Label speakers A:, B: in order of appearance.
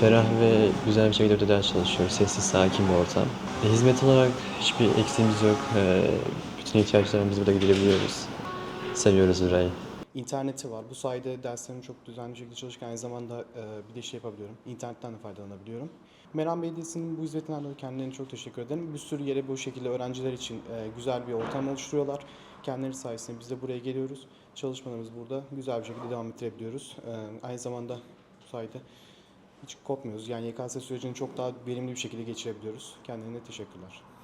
A: Ferah ve güzel bir şekilde ders çalışıyoruz. Sessiz, sakin bir ortam. E, hizmet olarak hiçbir eksiğimiz yok. E, bütün ihtiyaçlarımızı burada giderebiliyoruz. Seviyoruz burayı.
B: İnterneti var. Bu sayede derslerimi çok düzenli şekilde çalışırken aynı zamanda e, bir de şey yapabiliyorum. İnternetten de faydalanabiliyorum. Meram Belediyesi'nin bu hizmetinden dolayı kendilerine çok teşekkür ederim. Bir sürü yere bu şekilde öğrenciler için e, güzel bir ortam oluşturuyorlar. Kendileri sayesinde biz de buraya geliyoruz. Çalışmalarımızı burada güzel bir şekilde devam ettirebiliyoruz. E, aynı zamanda bu sayede hiç kopmuyoruz. Yani YKS sürecini çok daha verimli bir şekilde geçirebiliyoruz. Kendilerine teşekkürler.